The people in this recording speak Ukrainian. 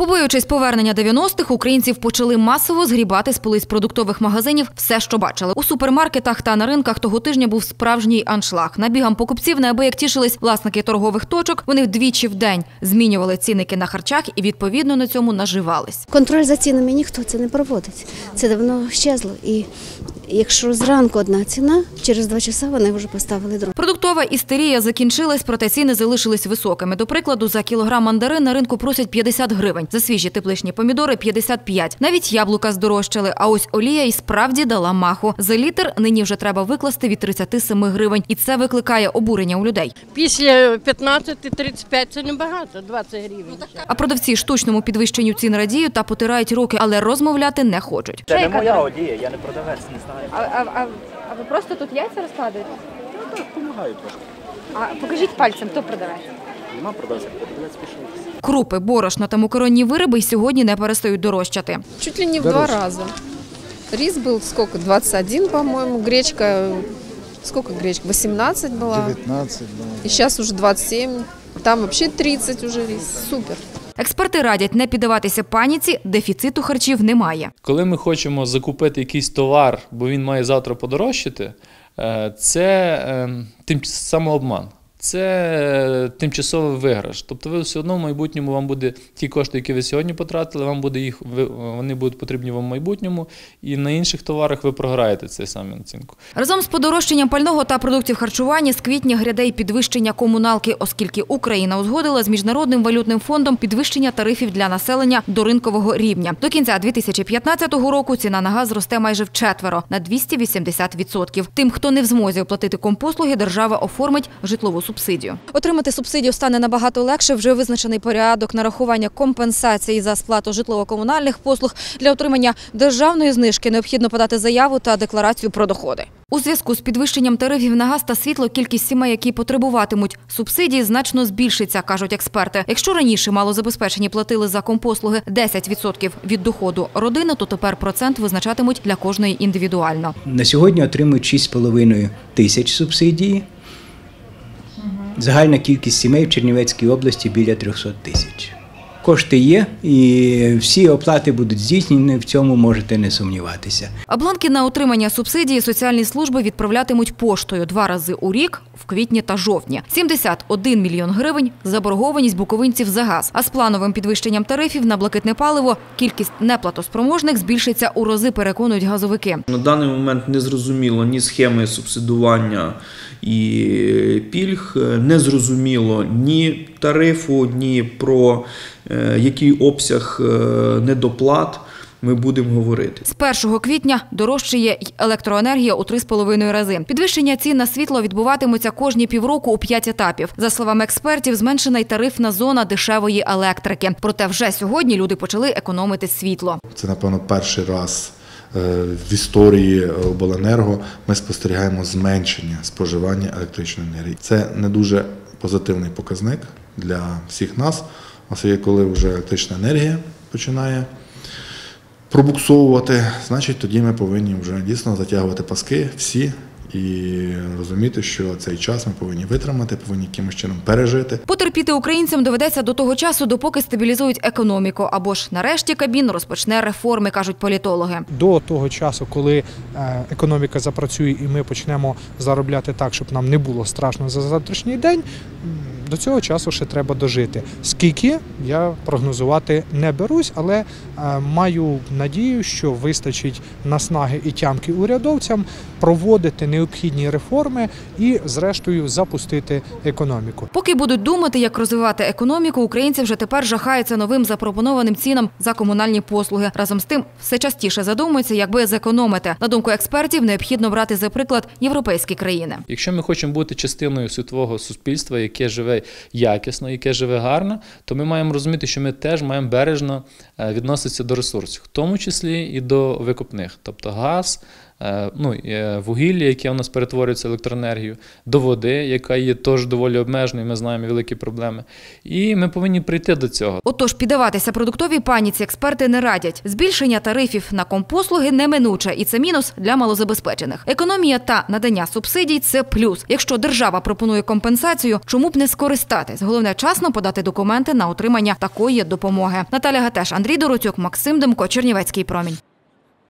Побоюючись повернення 90-х, українців почали масово згрібати з полиць продуктових магазинів все, що бачили. У супермаркетах та на ринках того тижня був справжній аншлаг. Набігам покупців неабияк тішились власники торгових точок. Вони вдвічі в день змінювали цінники на харчах і відповідно на цьому наживались. Контроль за цінами ніхто це не проводить. Це давно щезло. І якщо зранку одна ціна, через два часа вони вже поставили другу. Продуктова істерія закінчилась, проте ціни залишились високими. До прикладу, за кілограм мандарин на ринку просять 50 гривень, за свіжі тепличні помідори 55. Навіть яблука здорожчали. А ось олія і справді дала маху. За літр нині вже треба викласти від 37 гривень, і це викликає обурення у людей. Після 15-35 це небагато, 20 гривень. А продавці штучному підвищенню цін радіють та потирають руки, але розмовляти не хочуть. Це не моя одія, я не продавець, не знаю. А, а, а, а ви просто тут яйця розкладуєте? Допомагаю трошки. А покажіть пальцем, хто продавець? Нема продавця, продавець пішов. Крупи, борошно та макаронні вироби й сьогодні не перестають дорожчати. Чуть ли не в два раза. Рис был сколько? 21, по-моему. Гречка, сколько гречка? 18 была. 19, да. И сейчас уже 27. Там вообще 30 уже рис. Супер. Експерти радять не піддаватися паніці, дефіциту харчів немає. Коли ми хочемо закупити якийсь товар, бо він має завтра подорожчати, е, це е, тим самообман. Це е, тимчасовий виграш. Тобто ви все одно в майбутньому вам буде ті кошти, які ви сьогодні потратили, вам буде їх вони будуть потрібні вам в майбутньому, і на інших товарах ви програєте цей самий націнку. Разом з подорожчанням пального та продуктів харчування з квітня гряде й підвищення комуналки, оскільки Україна узгодила з міжнародним валютним фондом підвищення тарифів для населення до ринкового рівня. До кінця 2015 року ціна на газ зросте майже вчетверо на 280%. Тим, хто не в змозі оплатити компослуги, держава оформить житлову субсидію. Отримати субсидію стане набагато легше. Вже визначений порядок нарахування компенсації за сплату житлово-комунальних послуг. Для отримання державної знижки необхідно подати заяву та декларацію про доходи. У зв'язку з підвищенням тарифів на газ та світло кількість сімей, які потребуватимуть субсидії, значно збільшиться, кажуть експерти. Якщо раніше малозабезпечені платили за компослуги 10% від доходу родини, то тепер процент визначатимуть для кожної індивідуально. На сьогодні отримують 6,5 тисяч субсидії. Загальна кількість сімей в Чернівецькій області біля 300 тисяч. Кошти є, і всі оплати будуть здійснені, в цьому можете не сумніватися. А бланки на отримання субсидії соціальні служби відправлятимуть поштою два рази у рік в квітні та жовтні. 71 мільйон гривень – заборгованість буковинців за газ. А з плановим підвищенням тарифів на блакитне паливо кількість неплатоспроможних збільшиться у рази, переконують газовики. На даний момент не зрозуміло ні схеми субсидування і пільг, не зрозуміло ні тарифу, ні про е, який обсяг е, недоплат ми будемо говорити. З 1 квітня дорожчає й електроенергія у 3,5 рази. Підвищення цін на світло відбуватимуться кожні півроку у 5 етапів. За словами експертів, зменшена й тарифна зона дешевої електрики. Проте вже сьогодні люди почали економити світло. Це, напевно, перший раз е, в історії обленерго ми спостерігаємо зменшення споживання електричної енергії. Це не дуже позитивний показник для всіх нас, оскільки коли вже електрична енергія починає пробуксовувати, значить тоді ми повинні вже дійсно затягувати паски всі і розуміти, що цей час ми повинні витримати, повинні якимось чином пережити. Потерпіти українцям доведеться до того часу, допоки стабілізують економіку, або ж нарешті Кабмін розпочне реформи, кажуть політологи. до того часу, коли е, економіка запрацює і ми почнемо заробляти так, щоб нам не було страшно за завтрашній день. До цього часу ще треба дожити. Скільки я прогнозувати не берусь, але е, маю надію, що вистачить наснаги і тямки урядовцям проводити необхідні реформи і, зрештою, запустити економіку. Поки будуть думати, як розвивати економіку, українці вже тепер жахаються новим запропонованим цінам за комунальні послуги. Разом з тим, все частіше задумуються, якби зекономити. На думку експертів, необхідно брати за приклад європейські країни. Якщо ми хочемо бути частиною світового суспільства, яке живе якісно, яке живе гарно, то ми маємо розуміти, що ми теж маємо бережно е, відноситися до ресурсів, в тому числі і до викопних, тобто газ, ну, е, вугілля, яке у нас перетворюється в електроенергію, до води, яка є теж доволі обмеженою, ми знаємо великі проблеми. І ми повинні прийти до цього. Отож, піддаватися продуктовій паніці експерти не радять. Збільшення тарифів на компослуги неминуче, і це мінус для малозабезпечених. Економія та надання субсидій це плюс. Якщо держава пропонує компенсацію, чому б не скористатись? Головне часно подати документи на отримання такої допомоги. Наталя Гатеш, Андрій Дороцюк, Максим Демко, Чернівецький промінь.